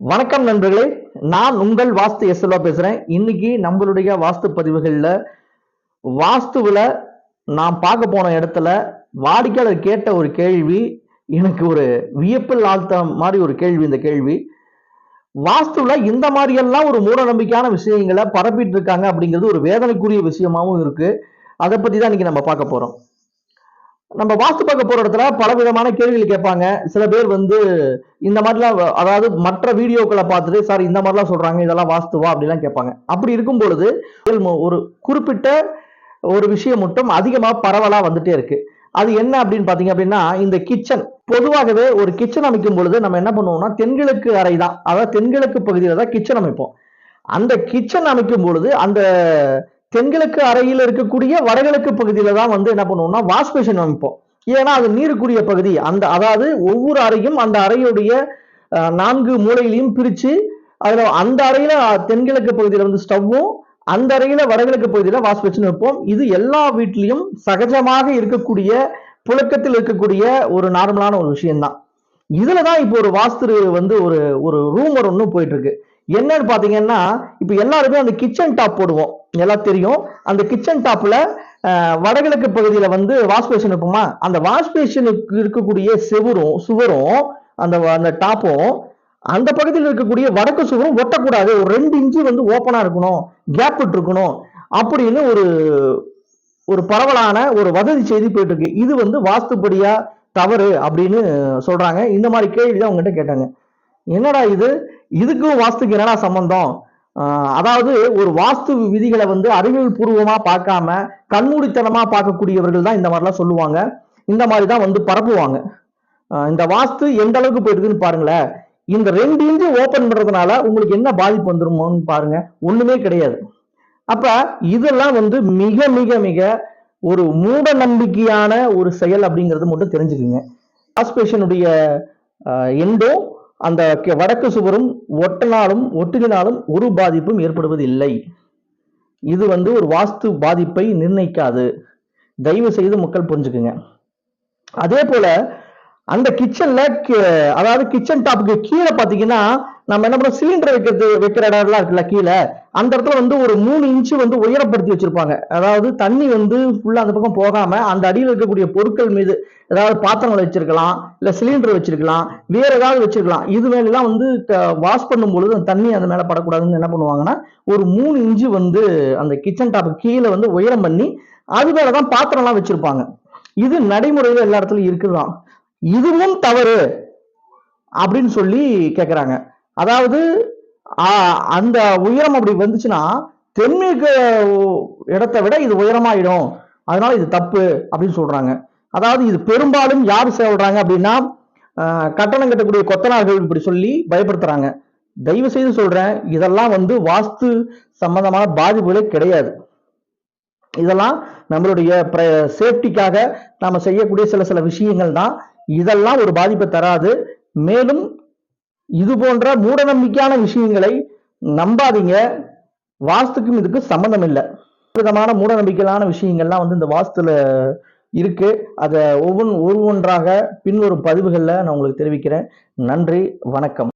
வணக்கம் நண்பர்களே நான் உங்கள் வாஸ்து எஸ்எல்வா பேசுறேன். இன்னைக்கு நம்மளுடைய வாஸ்து பதிவுகளில் வாஸ்துவில் நான் பார்க்க போன இடத்துல வாடிக்கையாளர் கேட்ட ஒரு கேள்வி எனக்கு ஒரு வியப்பில் ஆழ்த்த மாதிரி ஒரு கேள்வி இந்த கேள்வி. வாஸ்துவில் இந்த மாதிரியெல்லாம் ஒரு மூட நம்பிக்கையான விஷயங்களை பரப்பிட்டு இருக்காங்க அப்படிங்கிறது ஒரு வேதனைக்குரிய விஷயமாவும் இருக்கு. அதை பற்றி தான் இன்னைக்கு நம்ம பார்க்க போகிறோம் நம்ம வாஸ்து பார்க்க போற இடத்துல பல விதமான கேள்விகள் கேட்பாங்க. சில பேர் வந்து இந்த மாதிரிலாம் அதாவது மற்ற வீடியோக்களை பார்த்துட்டு சார் இந்த மாதிரிலாம் சொல்றாங்க இதெல்லாம் வாஸ்துவா? அப்படிலாம் கேட்பாங்க. அப்படி இருக்கும் பொழுது ஒரு குறிப்பிட்ட ஒரு விஷயம் மட்டும் அதிகமாக பரவலாக வந்துட்டே இருக்கு. அது என்ன அப்படின்னு பார்த்தீங்க அப்படின்னா இந்த கிச்சன். பொதுவாகவே ஒரு கிச்சன் அமைக்கும் பொழுது நம்ம என்ன பண்ணுவோம்னா தென்கிழக்கு அறை தான். அதாவது தென்கிழக்கு பகுதியில் தான் கிச்சன் அமைப்போம். அந்த கிச்சன் அமைக்கும் பொழுது அந்த தென்கிழக்கு அறையில் இருக்கக்கூடிய வடகிழக்கு பகுதியில தான் வந்து என்ன பண்ணுவோம்னா வாஷ்பேஷன் அமைப்போம். ஏன்னா அது நீருக்குரிய பகுதி. அந்த அதாவது ஒவ்வொரு அறையும் அந்த அறையுடைய நான்கு மூலையிலையும் பிரிச்சு அதுல அந்த அறையில தென்கிழக்கு பகுதியில வந்து ஸ்டவ்வும் அந்த அறையில வடகிழக்கு பகுதியில வாஷ்பேஷன் வைப்போம். இது எல்லா வீட்லயும் சகஜமாக இருக்கக்கூடிய புழக்கத்தில் இருக்கக்கூடிய ஒரு நார்மலான ஒரு விஷயம்தான். இதுலதான் இப்போ ஒரு வாஸ்து வந்து ஒரு ஒரு ரூமர் ஒன்று போயிட்டு இருக்கு. என்னன்னு பார்த்தீங்கன்னா இப்போ எல்லாருமே அந்த கிச்சன் டாப் போடுவோம். எல்லாம் தெரியும். அந்த கிச்சன் டாப்பில் வடகிழக்கு பகுதியில் வந்து வாஷ் பேஷன் இருக்குமா? அந்த வாஷ் பேஷனுக்கு இருக்கக்கூடிய செவரும் சுவரும் அந்த அந்த டாப்பும் அந்த பகுதியில் இருக்கக்கூடிய வடக்கு சுவரும் ஒட்டக்கூடாது. ஒரு ரெண்டு இன்ச்சு வந்து ஓப்பனாக இருக்கணும். கேப் இருக்கணும் அப்படின்னு ஒரு ஒரு பரவலான ஒரு வதந்தி செய்தி போயிட்டு இருக்கு இது வந்து வாஸ்துப்படியா தவறு அப்படின்னு சொல்றாங்க. இந்த மாதிரி கேள்வி தான் உங்ககிட்ட கேட்டாங்க. என்னடா இது? இதுக்கும் வாஸ்துக்கு என்னடா சம்பந்தம்? அதாவது ஒரு வாஸ்து விதிகளை வந்து அறிவியல் பூர்வமா பார்க்காம கண்மூடித்தனமா பார்க்கக்கூடியவர்கள் தான் இந்த மாதிரிலாம் சொல்லுவாங்க. இந்த மாதிரி தான் வந்து பரப்புவாங்க. இந்த வாஸ்து எந்த அளவுக்கு போயிருக்குன்னு பாருங்களேன். இந்த ரெண்டு இன்ச்சு ஓபன் பண்றதுனால உங்களுக்கு என்ன பாதிப்பு வந்துருமோன்னு பாருங்க. ஒண்ணுமே கிடையாது. அப்ப இதெல்லாம் வந்து மிக மிக மிக ஒரு மூட நம்பிக்கையான ஒரு செயல் அப்படிங்கிறது மட்டும் தெரிஞ்சுக்குங்க. ஆஸ்பேஷனுடைய எண்டோ அந்த வடக்கு சுவரும் ஒட்டினாலும் ஒட்டுகினாலும் ஒரு பாதிப்பும் ஏற்படுவது இல்லை இது வந்து ஒரு வாஸ்து பாதிப்பை நிர்ணயிக்காது. தயவு செய்து மக்கள் புரிஞ்சுக்குங்க. அதே போல அந்த கிச்சன்ல அதாவது கிச்சன் டாப்புக்கு கீழே பாத்தீங்கன்னா நம்ம என்ன பண்ணோம் சிலிண்டர் வைக்கிறது வைக்கிற இடம்லாம் இருக்குல்ல கீழே. அந்த இடத்துல வந்து ஒரு மூணு இன்ச்சு வந்து உயரப்படுத்தி வச்சிருப்பாங்க. அதாவது தண்ணி வந்து ஃபுல்லா அந்த பக்கம் போகாம அந்த அடியில் இருக்கக்கூடிய பொருட்கள் மீது ஏதாவது பாத்திரங்கள் வச்சிருக்கலாம் இல்ல சிலிண்டர் வச்சிருக்கலாம் வேற ஏதாவது வச்சிருக்கலாம். இது மேலாம் வந்து வாஷ் பண்ணும் பொழுது அந்த தண்ணி அந்த மேல படக்கூடாதுன்னு என்ன பண்ணுவாங்கன்னா ஒரு மூணு இன்ச்சு வந்து அந்த கிச்சன் டாப் கீழே வந்து உயரம் பண்ணி அது மேலதான் பாத்திரம்லாம் வச்சிருப்பாங்க. இது நடைமுறையில எல்லா இடத்துலயும் இருக்குதுதான் இதுவும் தவறு அப்படின்னு சொல்லி கேக்குறாங்க. அதாவது அந்த உயரம் அப்படி வந்துச்சுன்னா தென்மேற்கு இடத்தை விட இது உயரமாயிடும். அதனால இது தப்பு அப்படின்னு சொல்றாங்க. அதாவது இது பெரும்பாலும் யார் சொல்றாங்க அப்படின்னா கட்டணம் கட்டக்கூடிய கொத்தனார்கள் இப்படி சொல்லி பயப்படுத்துறாங்க. தயவு செய்து சொல்றேன் இதெல்லாம் வந்து வாஸ்து சம்பந்தமான பாதிப்புகளே கிடையாது. இதெல்லாம் நம்மளுடைய சேஃப்டிக்காக நாம செய்யக்கூடிய சில சில விஷயங்கள் தான் இதெல்லாம் ஒரு பாதிப்பை தராது. மேலும் இது போன்ற மூடநம்பிக்கையான விஷயங்களை நம்பாதீங்க. வாஸ்துக்கும் இதுக்கு சம்பந்தம் இல்லை விதமான மூடநம்பிக்கையான விஷயங்கள்லாம் வந்து இந்த வாஸ்துல இருக்கு. அதை ஒவ்வொன் ஒவ்வொன்றாக பின்வரும் பதிவுகளில் நான் உங்களுக்கு தெரிவிக்கிறேன். நன்றி வணக்கம்.